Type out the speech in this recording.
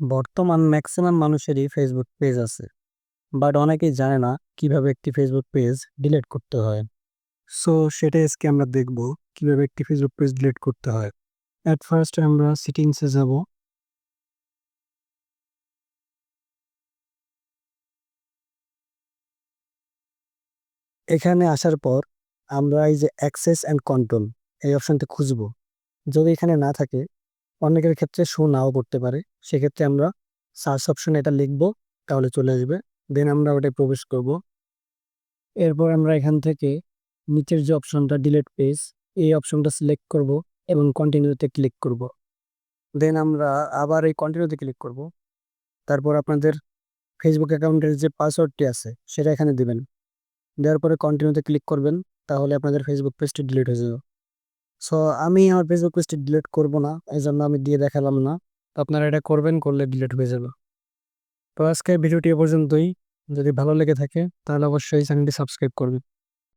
বর্তমান ম্যাক্সিমাম মানুষেরই Facebook page আছে। বাট অনেকেই জানে না কীভাবে একটি ফেসবুক পেজ ডিলিট করতে হয়। সো সেটা আজকে আমরা দেখব কীভাবে একটি ফেসবুক পেজ ডিলিট করতে হয়। অ্যাট ফার্স্ট আমরা সিটিংসে যাব। এখানে আসার পর আমরা এই যে অ্যাক্সেস অ্যান্ড কন্ট্রোল এই অপশানটি খুঁজব। যদি এখানে না থাকে অনেকের ক্ষেত্রে শো নাও করতে পারে। সেক্ষেত্রে আমরা সার্চ অপশনে এটা লিখব, তাহলে চলে আসবে। দেন আমরা ওটায় প্রবেশ করব। এরপর আমরা এখান থেকে নিচের যে অপশনটা ডিলেট পেজ এই অপশনটা সিলেক্ট করব এবং কন্টিনিউতে ক্লিক করব। দেন আমরা আবার এই কন্টিনিউতে ক্লিক করব। তারপর আপনাদের ফেসবুক অ্যাকাউন্টের যে পাসওয়ার্ডটি আছে, সেটা এখানে দিবেন। দেওয়ার পরে কন্টিনিউতে ক্লিক করবেন, তাহলে আপনাদের ফেসবুক পেজটি ডিলিট হয়ে যাবে। সো আমি আমার ফেসবুক পেজটি ডিলিট করব না এই জন্য আমি দিয়ে দেখালাম না। তো আপনারা এটা করবেন, করলে ডিলিট হয়ে যাবে। তো আজকে ভিডিওটি এ পর্যন্তই। যদি ভালো লেগে থাকে, তাহলে অবশ্যই চ্যানেলটি সাবস্ক্রাইব করবেন।